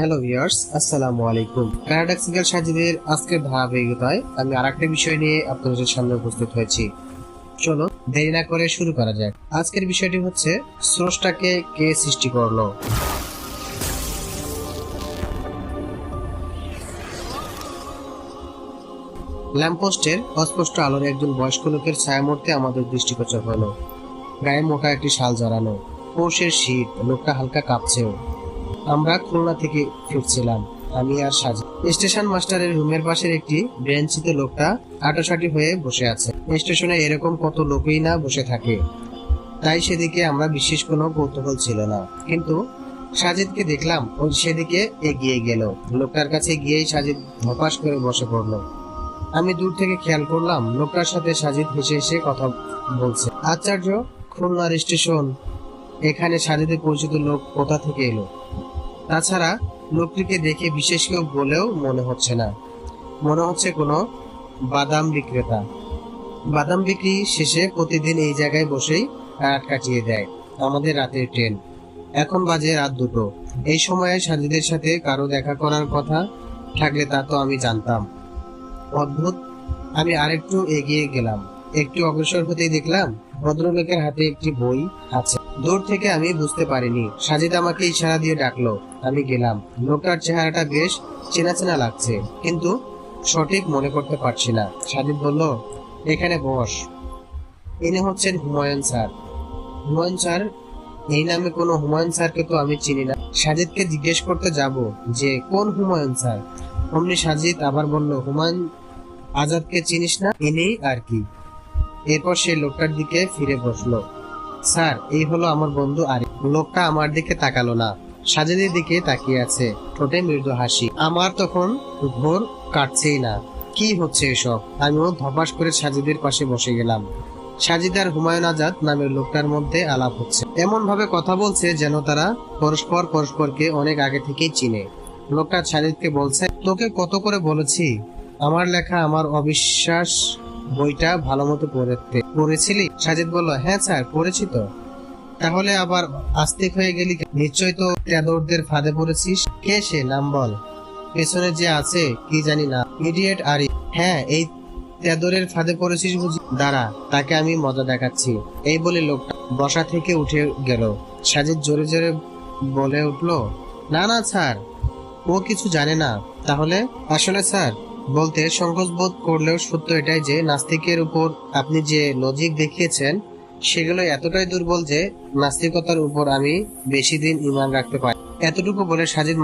Hello viewers আসসালামু আলাইকুম। Paradoxical সাজিদের আজকের ধারাবাহিকতায় আমি আরেকটা বিষয় নিয়ে আপনাদের সামনে উপস্থিত হয়েছি। চলো দেরি না করে শুরু করা যাক। আজকের বিষয়টি হচ্ছে, স্রষ্টাকে কে সৃষ্টি করল? ল্যাম্পপোস্টের অস্পষ্ট আলোর একজন বয়স্ক লোকের ছায়ামূর্তি আমাদের দৃষ্টিগোচর হলো। গায়ে মোটা একটি শাল জড়ানো। পৌষের শীত, লোকটা হালকা কাঁপছেও। আমরা খুলনা থেকে ফিরছিলাম, আমি আর সাজি স্টেশন মাস্টারের রুমের পাশের একটি বেঞ্চিতে লোকটা আটোসাটি হয়ে বসে আছে। স্টেশনে এরকম কত লোকই না বসে থাকে। তাই সেদিকে আমরা বিশেষ কোনো কৌতূহল ছিল না। কিন্তু সাজিদকে দেখলাম, ও সেদিকে এগিয়ে গেল। লোকটার কাছে গিয়েই সাজিদ ধপাস করে বসে পড়ল। আমি দূর থেকে খেয়াল করলাম, লোকটার সাথে সাজিদ হেসে হেসে কথা বলছে। আশ্চর্য খুলনার স্টেশন। এখানে সাজিদের পরিচিত লোক কোথা থেকে এলো? তাছাড়া লোকটিকে দেখে বিশেষ কেউ বলেও মনে হচ্ছে না। মনে হচ্ছে কোনো বাদাম বিক্রেতা। বাদাম বিক্রি শেষে প্রতিদিন এই জায়গায় বসেই রাত কাটিয়ে দেয়, আমাদের রাতের ট্রেন। এখন বাজে রাত দুটো। এই সময়ে সাজিদের সাথে কারও দেখা করার কথা থাকলে তা তো আমি জানতাম। অদ্ভুত, আমি আরেকটু এগিয়ে গেলাম। একটু অগ্রসর হতেই দেখলাম ভদ্রলোকের হাতে একটি বই আছে। দূর থেকে আমি বুঝতে পারিনি। সাজিদ আমাকে ইশারা দিয়ে ডাকলো। আমি গেলাম। লোকটার চেহারাটা বেশ চেনা চেনা লাগছে, কিন্তু সঠিক মনে করতে পারছি না। সাজিদ বলল, এখানে বস। ইনি হচ্ছেন হুমায়ুন স্যার। হুমায়ুন স্যার, এই নামে কোনো হুমায়ুন স্যারকে তো আমি চিনি না। সাজিদকে জিজ্ঞেস করতে যাব যে, কোন হুমায়ুন স্যার? অমনি সাজিদ আবার বলল, হুমায়ুন আজাদকে চিনিস না? ইনি আর কি। এরপর সে লোকটার দিকে ফিরে বসল। স্যার, এই হলো আমার বন্ধু আরিফ। লোকটা আমার দিকে তাকালো না। সাজেদের দিকে তাকিয়ে আছে। ঠোঁটে মৃদু হাসি। আমার তখন ঘোর কাটছেই না। কি হচ্ছে এসব? আমিও ধপাস করে সাজিদের পাশে বসে গেলাম। সাজিদার হুমায়ুন আজাদ নামের লোকটার মধ্যে আলাপ হচ্ছে। এমন ভাবে কথা বলছে যেন তারা পরস্পর পরস্পরকে অনেক আগে থেকেই চিনে। লোকটা সাজিদকে বলছে, তোকে কত করে বলেছি? আমার লেখা, আমার অবিশ্বাস বইটা ভালো মতো পড়তে পড়েছিলি? সাজিদ বলল হ্যাঁ স্যার, পড়েছি তো। তাহলে আবার আস্তিক হয়ে গেলি? নিশ্চয় তো তেদরদের ফাঁদে পড়েছিস। কে সে? নাম বল। পেছনে যে আছে, কি জানি না। ইডিয়েট আরি হ্যাঁ এই তেদরের ফাঁদে পড়েছিস বুঝি? দাঁড়া, তাকে আমি মজা দেখাচ্ছি। এই বলে লোকটা বসা থেকে উঠে গেল। সাজিদ জোরে জোরে বলে উঠল, না না স্যার, ও কিছু জানে না। তাহলে? আসলে স্যার বলতে সংকোচ বোধ করলেও সত্য এটাই যে নাস্তিকের উপর আপনি যে লজিক দেখিয়েছেন, সেগুলো এতটাই দুর্বল যে নাস্তিকতার উপর আমি বেশি দিন ইমান রাখতে পারি। এতটুকু বলে সাজিদ